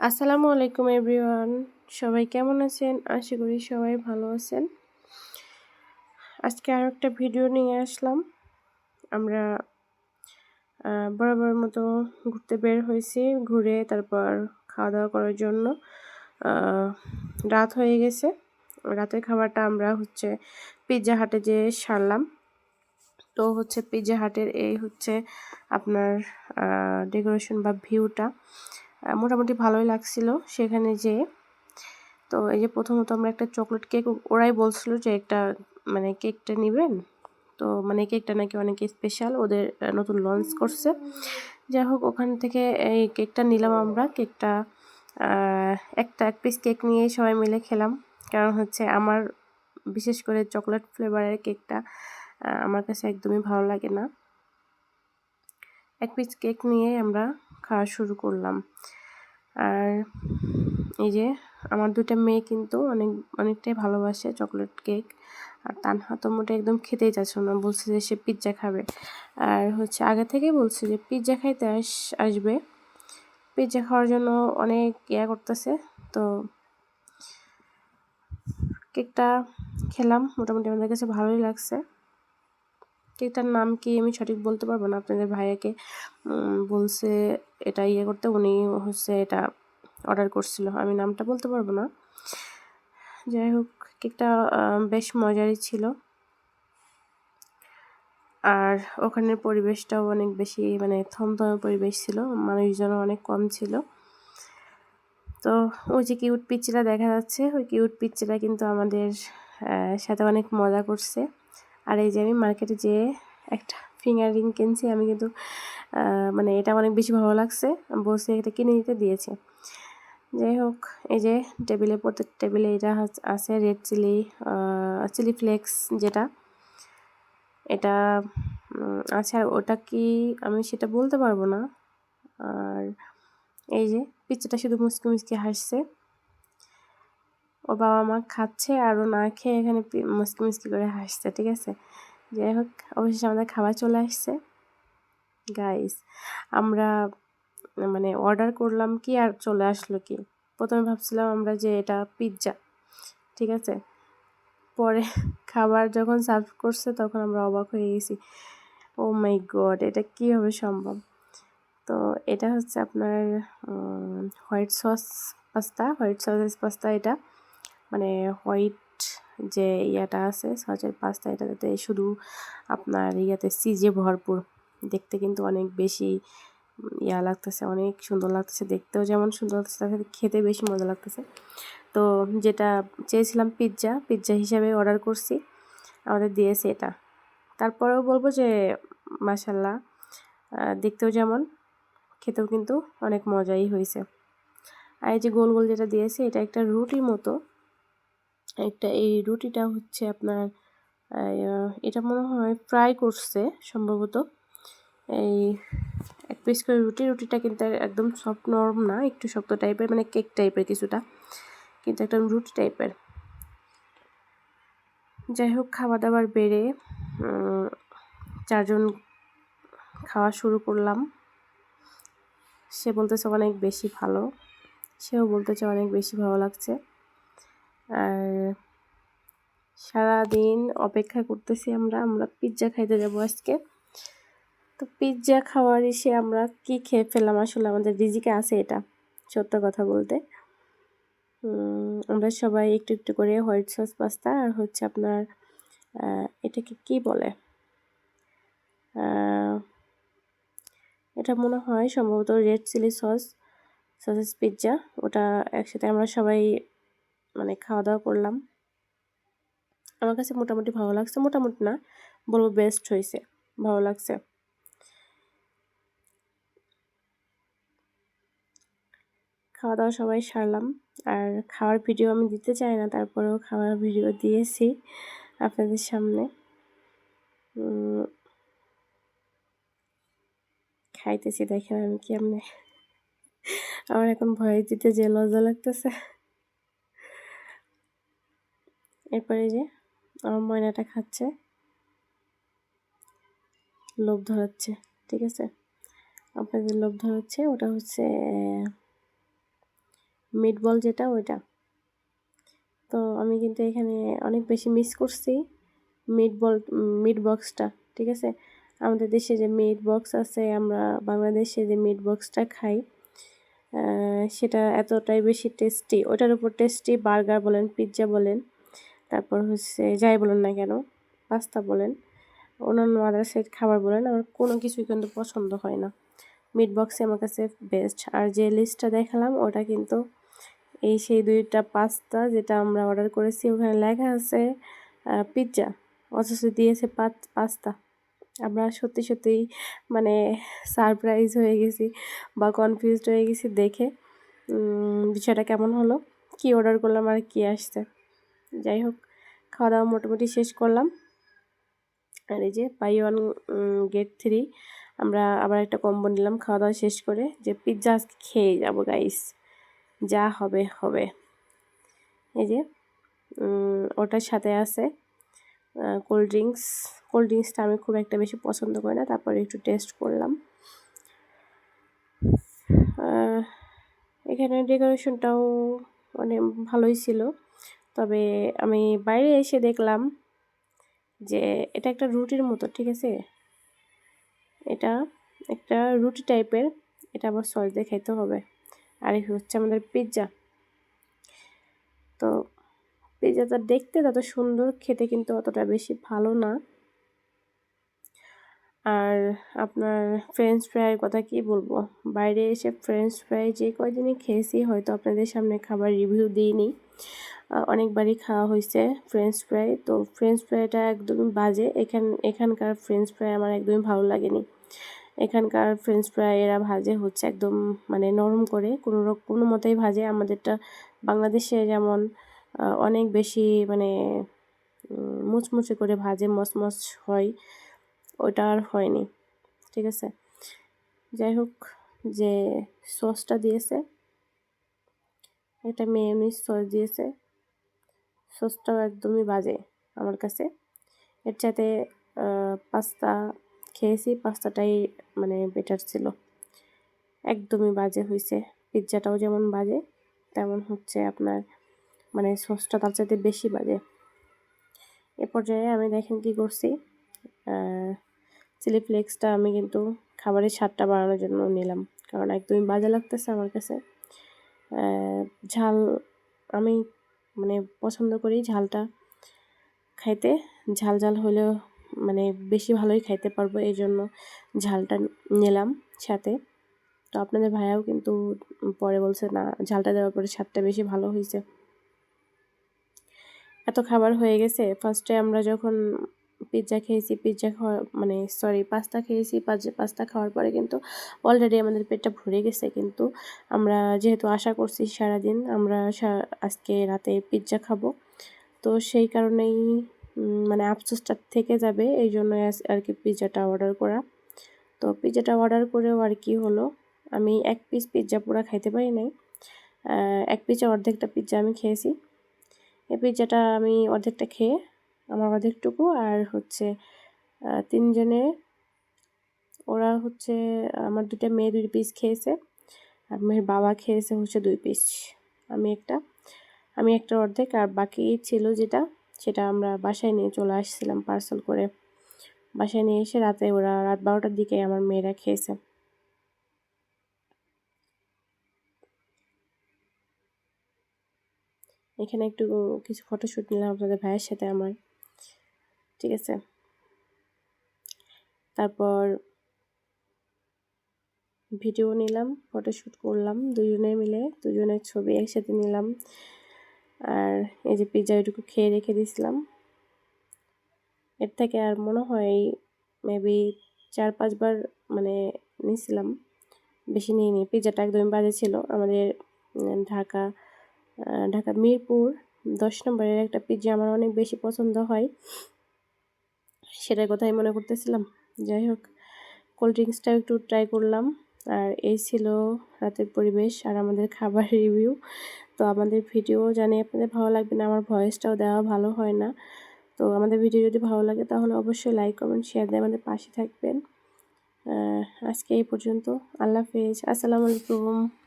আসসালামু আলাইকুম এভরিওয়ান। সবাই কেমন আছেন? আশা করি সবাই ভালো আছেন। আজকে আরও একটা ভিডিও নিয়ে আসলাম। আমরা বরাবর মতো ঘুরতে বের হয়েছি, ঘুরে তারপর খাওয়া দাওয়া করার জন্য। রাত হয়ে গেছে। রাতের খাবারটা আমরা হচ্ছে পিৎজা হাটে যে সারলাম। তো হচ্ছে পিৎজা হাটের এই হচ্ছে আপনার ডেকোরেশন বা ভিউটা মোটামুটি ভালোই লাগছিল সেখানে যে তো এই যে প্রথমত আমরা একটা চকলেট কেক ওরাই বলছিল যে একটা মানে কেকটা নেবেন। তো মানে কেকটা নাকি অনেক স্পেশাল ওদের নতুন লঞ্চ করছে। যাই হোক, ওখান থেকে এই কেকটা নিলাম আমরা। কেকটা একটা এক পিস কেক নিয়ে সবাই মিলে খেলাম। কারণ হচ্ছে আমার, বিশেষ করে চকলেট ফ্লেভারের কেকটা আমার কাছে একদমই ভালো লাগে না। এক পিস কেক নিয়ে আমরা খাওয়া শুরু করলাম। আর এই যে আমার দুটা মেয়ে কিন্তু অনেক, অনেকটাই ভালোবাসে চকলেট কেক আর তানহা তো মোটে একদম খেতেই চাচ্ছে না, বলছে যে সে পিৎজা খাবে। আর হচ্ছে আগে থেকেই বলছে যে পিৎজা খাইতে আস, আসবে। পিৎজা খাওয়ার জন্য অনেক ইয়া করতেছে, তো কেকটা খেলাম। মোটামুটি আমাদের কাছে ভালোই লাগছে। কেকটার নাম কি আমি সঠিক বলতে পারব না? আপনাদের ভাইয়াকে বলছে এটা ইয়ে করতে উনি হচ্ছে এটা অর্ডার করছিল। আমি নামটা বলতে পারব না। যাই হোক, কেকটা বেশ মজারই ছিল। আর ওখানের পরিবেশটাও অনেক বেশি মানে থমথমে পরিবেশ ছিল। মানুষজনও অনেক কম ছিল। তো ওই যে কিউট পিচ্চিটা দেখা যাচ্ছে, ওই কিউট পিচ্চিটা কিন্তু আমাদের সাথে অনেক মজা করছে। আর এই যে আমি মার্কেটে যেয়ে একটা ফিঙ্গার রিং কিনছি, আমি কিন্তু মানে এটা অনেক বেশি ভালো লাগছে। বসে এটা কিনে নিতে দিয়েছে। যাই হোক, এই যে টেবিলে প্রত্যেক টেবিলে এটা আছে রেড চিলি চিলি ফ্লেক্স যেটা। এটা আছে আর ওটা কি আমি সেটা বলতে পারব না? আর এই যে পিচ্চিটা শুধু মুসকি মুসকি হাসছে। ও বাবা মা খাচ্ছে আর ও না খেয়ে এখানে মুসকি মুসকি করে হাসছে, ঠিক আছে? যাই হোক অবশেষে আমাদের খাবার চলে আসছে। গাইস আমরা মানে অর্ডার করলাম কি আর চলে আসলো কি? প্রথমে ভাবছিলাম আমরা যে এটা পিৎজা ঠিক আছে? পরে খাবার যখন সার্ভ করছে তখন আমরা অবাক হয়ে গেছি। ও মাই গড এটা কীভাবে সম্ভব? তো এটা হচ্ছে আপনার white sauce pasta white sauces pasta এটা মানে হোয়াইট যে ইয়াটা আছে সসের পাস্তা এটাতে শুধু আপনার ইয়াতে সিজে ভরপুর। দেখতে কিন্তু অনেক বেশি ইয়া লাগতেছে, অনেক সুন্দর লাগতেছে দেখতেও যেমন সুন্দর লাগতেছে, তার সাথে খেতে বেশি মজা লাগতেছে। তো যেটা চেয়েছিলাম পিৎজা পিৎজা হিসাবে অর্ডার করছি, আমাদের দিয়েছে এটা। তারপরেও বলব যে মাসাল্লাহ দেখতেও যেমন, খেতেও কিন্তু অনেক মজাই হয়েছে। আর এই যে গোল গোল যেটা দিয়েছে, এটা একটা রুটির মতো। একটা এই রুটিটা হচ্ছে আপনার এটা মনে হয় ফ্রাই করছে সম্ভবত। এই এক পিস করে রুটি, রুটিটা কিন্তু একদম সফট নরম না, একটু শক্ত টাইপের মানে কেক টাইপের কিছুটা, কিন্তু একদম রুটি টাইপের যাই হোক খাওয়া দাওয়ার বেড়ে চারজন খাওয়া শুরু করলাম। সে বলতেছে অনেক বেশি ভালো, সেও বলতেছে অনেক বেশি ভালো লাগছে। আর সারাদিন অপেক্ষা করতেছি আমরা আমরা পিৎজা খাইতে যাব আজকে। তো পিৎজা খাওয়ার এসে আমরা কি খেয়ে ফেললাম আসলে আমাদের রিজিকে আছে এটা, সত্য কথা বলতে। আমরা সবাই একটু একটু করে হোয়াইট সস পাস্তা আর হচ্ছে আপনার এটাকে কি বলে? এটা মনে হয় সম্ভবত red chilli sauce sauces pizza ওটা একসাথে আমরা সবাই মানে খাওয়া দাওয়া করলাম। আমার কাছে মোটামুটি ভালো লাগছে। মোটামুটি না, বলব বেস্ট হয়েছে ভালো লাগছে। খাওয়া দাওয়া সবাই সারলাম। আর খাওয়ার ভিডিও আমি দিতে চাই না, তারপরেও খাওয়ার ভিডিও দিয়েছি আপনাদের সামনে। খাইতেছি, দেখেন আমি কি আমার এখন ভয় দিতে যে লজ্জা লাগতেছে। এরপরে যে আমার ময়নাটা খাচ্ছে। লোভ ধরাচ্ছে, ঠিক আছে? আপনাদের লোভ ধরাচ্ছে, ওটা হচ্ছে মিট বল যেটা, ওইটা। তো আমি কিন্তু এখানে অনেক বেশি মিস করছি মিট বল মিট বক্সটা ঠিক আছে? আমাদের দেশে যে মিট বক্স আছে, আমরা বাংলাদেশে যে মিট বক্সটা খাই সেটা এতটাই বেশি টেস্টি ওটার উপর টেস্টি বার্গার বলেন পিৎজা বলেন তারপর হচ্ছে যাই বলেন না কেন, পাস্তা বলেন, অন্যান্য আদার সাইড খাবার বলেন, আমার কোনো কিছুই কিন্তু পছন্দ হয় না। মিট বক্সে আমার কাছে বেস্ট আর যে লিস্টটা দেখালাম, ওটা কিন্তু এই সেই দুইটা পাস্তা যেটা আমরা অর্ডার করেছি, ওখানে লেখা আছে পিৎজা অথচ দিয়েছে পাস্তা। আমরা সত্যি সত্যিই মানে সারপ্রাইজ হয়ে গেছি বা কনফিউজড হয়ে গেছি দেখে বিষয়টা কেমন হলো, কি অর্ডার করলাম আর কি আসছে। যাই হোক খাওয়া দাওয়া মোটামুটি শেষ করলাম। আর এই যে বাই ওয়ান গেট থ্রি, আমরা আবার একটা কম্বো নিলাম খাওয়া দাওয়া শেষ করে যে পিৎজা আজকে খেয়ে যাব গাইস যা হবে হবে। এই যে ওটার সাথে আছে কোল্ড ড্রিঙ্কস কোল্ড ড্রিঙ্কসটা আমি খুব একটা বেশি পছন্দ করি না, তারপরে একটু টেস্ট করলাম। এখানে ডেকোরেশনটাও মানে ভালোই ছিল। তবে আমি বাইরে এসে দেখলাম যে এটা একটা রুটির মতো, ঠিক আছে? এটা একটা রুটি টাইপের, এটা আবার সস দিয়ে খাইতে হবে। আর এই হচ্ছে আমাদের পিৎজা তো পিৎজাটা দেখতে তত সুন্দর, খেতে কিন্তু অতটা বেশি ভালো না। আর আপনার ফ্রেঞ্চ ফ্রাইয়ের কথা কি বলব? বাইরে এসে ফ্রেঞ্চ ফ্রাই যে কয়দিনই খেয়েছি, হয়তো আপনাদের সামনে খাবার রিভিউ দিইনি। অনেকবারই খাওয়া হয়েছে ফ্রেঞ্চ ফ্রাই তো ফ্রেঞ্চ ফ্রাইটা একদমই বাজে। এখান, এখানকার ফ্রেঞ্চ ফ্রাই আমার একদমই ভালো লাগেনি। এখানকার ফ্রেঞ্চ ফ্রাই এরা ভাজে হচ্ছে একদম মানে নরম করে, কোনো কোনো মতেই ভাজে। আমাদেরটা বাংলাদেশে যেমন অনেক বেশি মানে মুচমুচে করে ভাজে, মচমচ হয়। ওটা আর হয়নি, ঠিক আছে? যাই হোক, যে সসটা দিয়েছে, এটা মেয়নিজ সস দিয়েছে, সসটাও একদমই বাজে আমার কাছে। এর চাইতে পাস্তা খেয়েছি, পাস্তাটাই মানে বেটার ছিল। একদমই বাজে হয়েছে, পিৎজাটাও যেমন বাজে, তেমন হচ্ছে আপনার মানে সসটা তার চাইতে বেশি বাজে। এ পর্যায়ে আমি দেখেন কি করছি চিলি ফ্লেক্সটা আমি কিন্তু খাবারের স্বাদটা বাড়ানোর জন্য নিলাম। কারণ একদমই বাজে লাগতেছে আমার কাছে। ঝাল আমি মানে পছন্দ করি ঝালটা খাইতে। ঝাল ঝাল হলেও মানে বেশি ভালোই খাইতে পারব, এই জন্য ঝালটা নিলাম সাথে। তো আপনাদের ভাইয়াও কিন্তু পরে বলছে, না, ঝালটা দেওয়ার পরে স্বাদটা বেশি ভালো হয়েছে এত খাবার হয়ে গেছে। ফার্স্টে আমরা যখন পিৎজা খেয়েছি পিৎজা খাওয়া মানে সরি পাস্তা খেয়েছি পাস্তা খাওয়ার পরে কিন্তু অলরেডি আমাদের পেটটা ভরে গেছে কিন্তু আমরা যেহেতু আশা করছি সারাদিন আমরা আজকে রাতে পিৎজা খাব। তো সেই কারণেই মানে আফসোসটা থেকে যাবে এই জন্য আর কি পিৎজাটা অর্ডার করা। তো পিৎজাটা অর্ডার করেও আর কি হলো, আমি এক পিস পিৎজা পুরো খাইতে পারি নাই এক পিসে অর্ধেকটা পিৎজা আমি খেয়েছি। এই পিৎজাটা আমি অর্ধেকটা খেয়ে আমার অর্ধেকটুকু আর হচ্ছে তিনজনে, ওরা হচ্ছে, আমার দুটা মেয়ে দুই পিস খেয়েছে। আর মেয়ের বাবা খেয়েছে হচ্ছে দুই পিস আমি একটা আমি একটা অর্ধেক। আর বাকি ছিল যেটা, সেটা আমরা বাসায় নিয়ে চলে আসছিলাম পার্সেল করে। বাসায় নিয়ে এসে রাতে ওরা, রাত বারোটার দিকে আমার মেয়েরা খেয়েছে। এখানে একটু কিছু ফটোশ্যুট নিলাম আপনাদের ভাইয়ের সাথে আমার। ঠিক আছে? তারপর ভিডিও নিলাম ফটোশ্যুট করলাম, দুজনে মিলে, দুজনের ছবি একসাথে নিলাম। আর এই যে পিৎজা ওইটুকু খেয়ে রেখে দিয়েছিলাম। এর থেকে আর মনে হয় মেবি চার, পাঁচবার মানে নিয়েছিলাম। বেশি নিয়ে নিই পিৎজাটা একদমই বাজে ছিল। আমাদের ঢাকা ঢাকা মিরপুর দশ নম্বরের একটা পিৎজা আমার অনেক বেশি পছন্দ হয়। সেটার কথাই মনে করতেছিলাম। যাই হোক কোল্ড ড্রিঙ্কসটাও একটু ট্রাই করলাম। আর এই ছিল রাতের পরিবেশ আর আমাদের খাবার রিভিউ তো আমাদের ভিডিও জানি আপনাদের ভালো লাগবে না, আমার ভয়েসটাও দেওয়া ভালো হয় না। তো আমাদের ভিডিও যদি ভালো লাগে তাহলে অবশ্যই লাইক কমেন্ট শেয়ার দিয়ে আমাদের পাশে থাকবেন। আজকে এই পর্যন্ত। আল্লাহ হাফেজ। আসসালামু আলাইকুম।